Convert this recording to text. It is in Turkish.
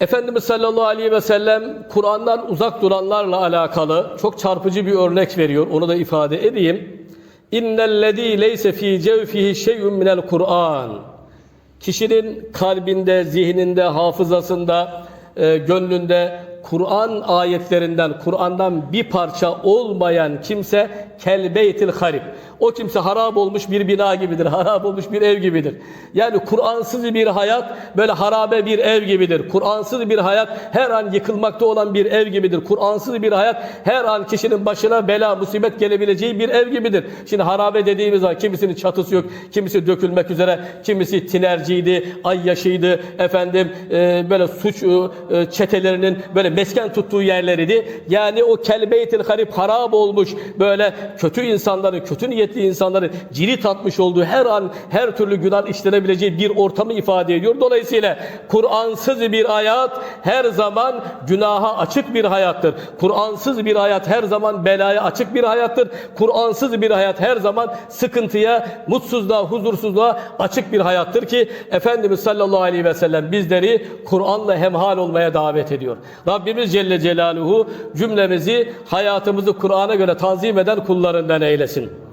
Efendimiz sallallahu aleyhi ve sellem Kur'an'dan uzak duranlarla alakalı çok çarpıcı bir örnek veriyor. Onu da ifade edeyim. İnnellezî leyse fî cevfihi şey'un minel Kur'an. Kişinin kalbinde, zihninde, hafızasında, e, gönlünde Kur'an ayetlerinden, Kur'an'dan bir parça olmayan kimse kelbeytil harip. O kimse harap olmuş bir bina gibidir, harap olmuş bir ev gibidir. Yani Kur'ansız bir hayat böyle harabe bir ev gibidir. Kur'ansız bir hayat her an yıkılmakta olan bir ev gibidir. Kur'ansız bir hayat her an kişinin başına bela, musibet gelebileceği bir ev gibidir. Şimdi harabe dediğimiz zaman kimisinin çatısı yok, kimisi dökülmek üzere, kimisi tinerciydi, ay yaşıydı, efendim e, böyle suç e, e, çetelerinin böyle mesken tuttuğu yerleriydi. Yani o kelbeytil harip harap olmuş böyle kötü insanların, kötü niyetli insanların cirit atmış olduğu her an her türlü günah işlenebileceği bir ortamı ifade ediyor. Dolayısıyla Kur'ansız bir hayat her zaman günaha açık bir hayattır. Kur'ansız bir hayat her zaman belaya açık bir hayattır. Kur'ansız bir hayat her zaman sıkıntıya, mutsuzluğa, huzursuzluğa açık bir hayattır ki Efendimiz sallallahu aleyhi ve sellem bizleri Kur'an'la hemhal olmaya davet ediyor. Rabbimiz Celle Celaluhu cümlemizi hayatımızı Kur'an'a göre tanzim eden kullarından eylesin.